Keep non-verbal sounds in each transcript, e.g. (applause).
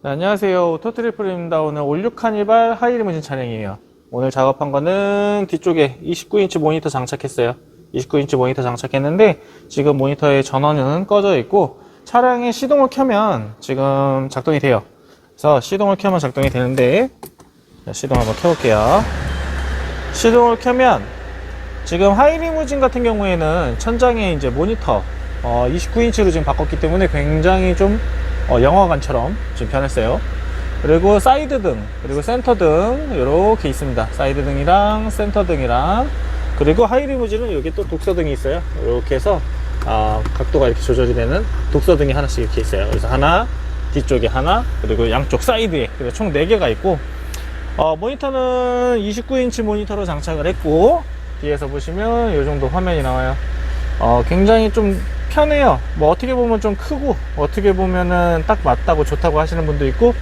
네, 안녕하세요. 오토트리플입니다. 오늘 올류 카니발 하이리무진 차량이에요. 오늘 작업한 거는 뒤쪽에 29인치 모니터 장착했어요. 29인치 모니터 장착했는데 지금 모니터의 전원은 꺼져 있고 차량의 시동을 켜면 지금 작동이 돼요. 그래서 시동을 켜면 작동이 되는데 자, 시동 한번 켜볼게요. 시동을 켜면 지금 하이리무진 같은 경우에는 천장에 이제 모니터 29인치로 지금 바꿨기 때문에 굉장히 좀 어, 영화관처럼 지금 변했어요. 그리고 사이드 등, 그리고 센터 등 이렇게 있습니다. 사이드 등이랑 센터 등이랑 그리고 하이리무진은 여기 또 독서 등이 있어요. 이렇게 해서 아, 각도가 이렇게 조절이 되는 독서 등이 하나씩 이렇게 있어요. 그래서 하나, 뒤쪽에 하나, 그리고 양쪽 사이드에 그래서 총 4개가 있고 어, 모니터는 29인치 모니터로 장착을 했고 뒤에서 보시면 이 정도 화면이 나와요. 어, 굉장히 좀 편해요. 뭐 어떻게 보면 좀 크고 어떻게 보면은 딱 맞다고 좋다고 하시는 분도 있고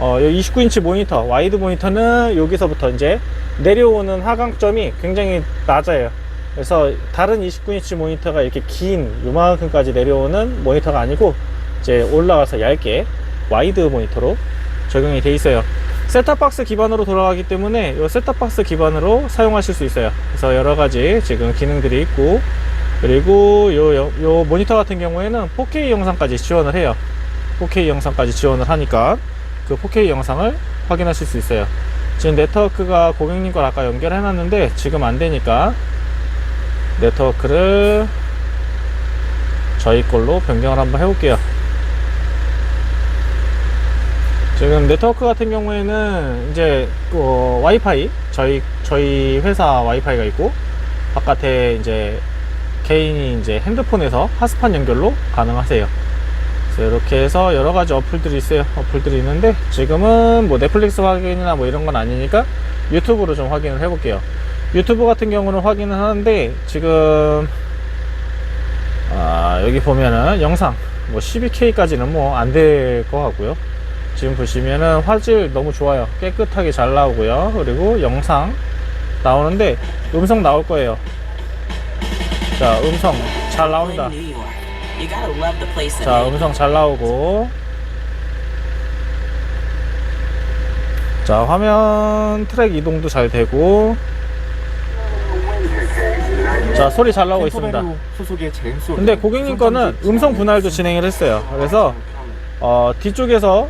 어, 29인치 모니터, 와이드 모니터는 여기서부터 이제 내려오는 하강점이 굉장히 낮아요. 그래서 다른 29인치 모니터가 이렇게 긴 요만큼까지 내려오는 모니터가 아니고 이제 올라가서 얇게 와이드 모니터로 적용이 돼 있어요. 셋탑박스 기반으로 돌아가기 때문에 이 셋탑박스 기반으로 사용하실 수 있어요. 그래서 여러 가지 지금 기능들이 있고 그리고 요, 요, 요 모니터 같은 경우에는 4K 영상까지 지원을 해요. 4K 영상까지 지원을 하니까 그 4K 영상을 확인하실 수 있어요. 지금 네트워크가 고객님 걸 아까 연결해 놨는데 지금 안 되니까 네트워크를 저희 걸로 변경을 한번 해 볼게요. 지금 네트워크 같은 경우에는 이제 그 와이파이 저희 저희 회사 와이파이가 있고 바깥에 이제 개인이 이제 핸드폰에서 핫스팟 연결로 가능하세요. 이렇게 해서 여러 가지 어플들이 있어요. 어플들이 있는데 지금은 뭐 넷플릭스 확인이나 뭐 이런 건 아니니까 유튜브로 좀 확인을 해볼게요. 유튜브 같은 경우는 확인을 하는데 지금 아, 여기 보면은 영상 뭐 12K까지는 뭐 안 될 것 같고요. 지금 보시면은 화질 너무 좋아요. 깨끗하게 잘 나오고요. 그리고 영상 나오는데 음성 나올 거예요. 자, 음성 잘 that 자, 음성 잘 나오고. 자, 화면 트랙 이동도 잘 되고. 자, 소리 잘 나오고 있습니다. 근데 고객님 거는 음성 분할도 진행을 했어요. 그래서 어, 뒤쪽에서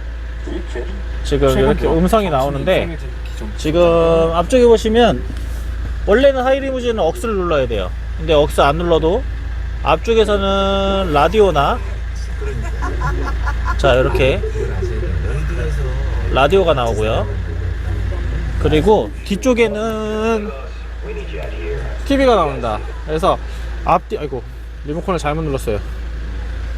지금 이렇게 음성이 나오는데 지금 앞쪽에 보시면 원래는 하이리무진은 억스를 눌러야 돼요. 근데 억스 안 눌러도 앞쪽에서는 라디오나 자 이렇게 라디오가 나오고요. 그리고 뒤쪽에는 TV가 나온다. 그래서 앞뒤 아이고 리모컨을 잘못 눌렀어요.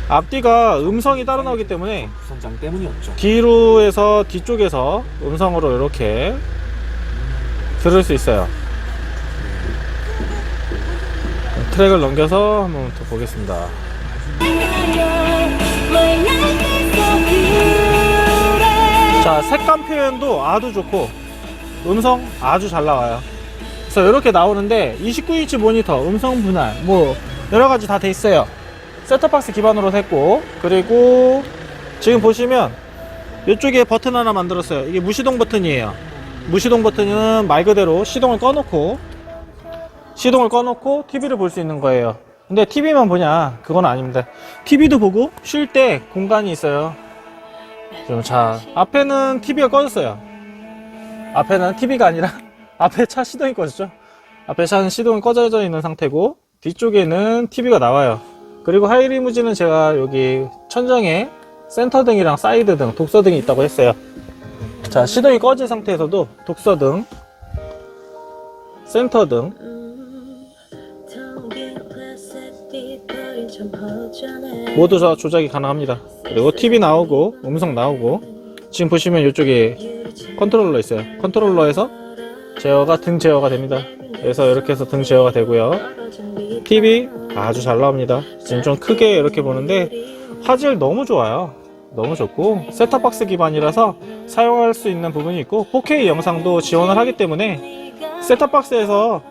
앞뒤가 음성이 따로 나오기 때문에 선장 때문이었죠. 뒤로 해서 뒤쪽에서 음성으로 이렇게 들을 수 있어요. 트랙을 넘겨서 한번 더 보겠습니다. 자, 색감 표현도 아주 좋고 음성 아주 잘 나와요. 그래서 이렇게 나오는데 29인치 모니터, 음성 분할, 뭐 여러 가지 다 돼 있어요. 셋톱박스 기반으로 했고 그리고 지금 보시면 이쪽에 버튼 하나 만들었어요. 이게 무시동 버튼이에요. 무시동 버튼은 말 그대로 시동을 꺼놓고 시동을 꺼놓고 TV를 볼 수 있는 거예요. 근데 TV만 보냐? 그건 아닙니다. TV도 보고 쉴 때 공간이 있어요. 좀 자, 앞에는 TV가 꺼졌어요. 앞에는 TV가 아니라 (laughs) 앞에 차 시동이 꺼졌죠. 앞에 차는 시동이 꺼져져 있는 상태고 뒤쪽에는 TV가 나와요. 그리고 하이리무진은 제가 여기 천장에 센터 등이랑 사이드 등, 독서 등이 있다고 했어요. 자, 시동이 꺼진 상태에서도 독서 등, 센터 등, 모두 다 조작이 가능합니다. 그리고 TV 나오고, 음성 나오고, 지금 보시면 이쪽에 컨트롤러 있어요. 컨트롤러에서 제어가 등 제어가 됩니다. 그래서 이렇게 해서 등 제어가 되고요. TV 아주 잘 나옵니다. 지금 좀 크게 이렇게 보는데 화질 너무 좋아요. 너무 좋고 셋탑박스 기반이라서 사용할 수 있는 부분이 있고 4K 영상도 지원을 하기 때문에 셋탑박스에서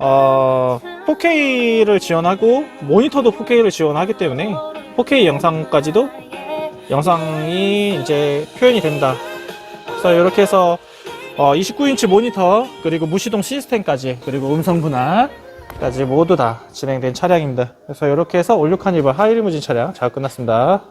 어, 4K를 지원하고 모니터도 4K를 지원하기 때문에 4K 영상까지도 영상이 이제 표현이 됩니다. 그래서 이렇게 해서 29인치 모니터 그리고 무시동 시스템까지 그리고 음성 분할까지 모두 다 진행된 차량입니다. 그래서 이렇게 해서 올류 카니발 하이리무진 차량 작업 끝났습니다.